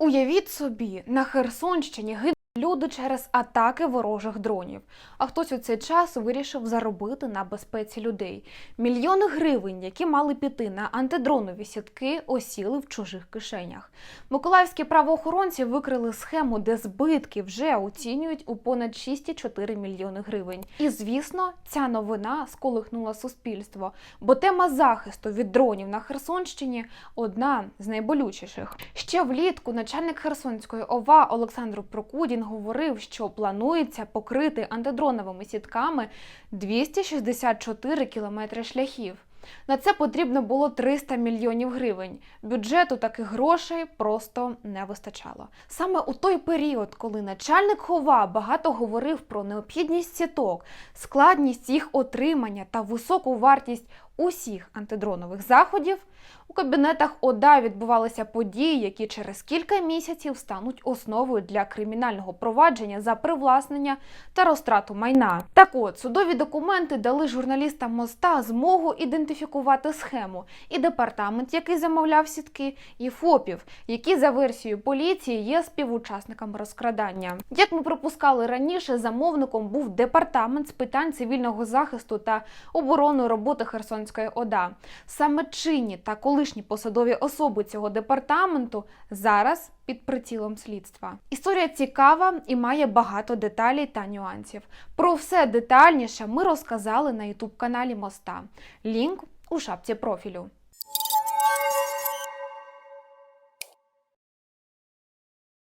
Уявіть собі, на Херсонщині гинуть люди через атаки ворожих дронів. А хтось у цей час вирішив заробити на безпеці людей. Мільйони гривень, які мали піти на антидронові сітки, осіли в чужих кишенях. Миколаївські правоохоронці викрили схему, де збитки вже оцінюють у понад 6,4 мільйони гривень. І звісно, ця новина сколихнула суспільство, бо тема захисту від дронів на Херсонщині одна з найболючіших. Ще влітку начальник Херсонської ОВА Олександр Прокудін говорив, що планується покрити антидроновими сітками 264 кілометри шляхів. На це потрібно було 300 мільйонів гривень. Бюджету таких грошей просто не вистачало. Саме у той період, коли начальник хова багато говорив про необхідність сіток, складність їх отримання та високу вартість усіх антидронових заходів, у кабінетах ОДА відбувалися події, які через кілька місяців стануть основою для кримінального провадження за привласнення та розтрату майна. Так от судові документи дали журналістам моста змогу ідентифікувати схему і департамент, який замовляв сітки, і ФОПів, які за версією поліції є співучасниками розкрадання. Як ми пропускали раніше, замовником був департамент з питань цивільного захисту та оборони роботи Херсонської ОДА. Саме чинні та колишні посадові особи цього департаменту зараз під прицілом слідства. Історія цікава і має багато деталей та нюансів. Про все детальніше ми розказали на ютуб каналі Моста. Лінк у шапці профілю.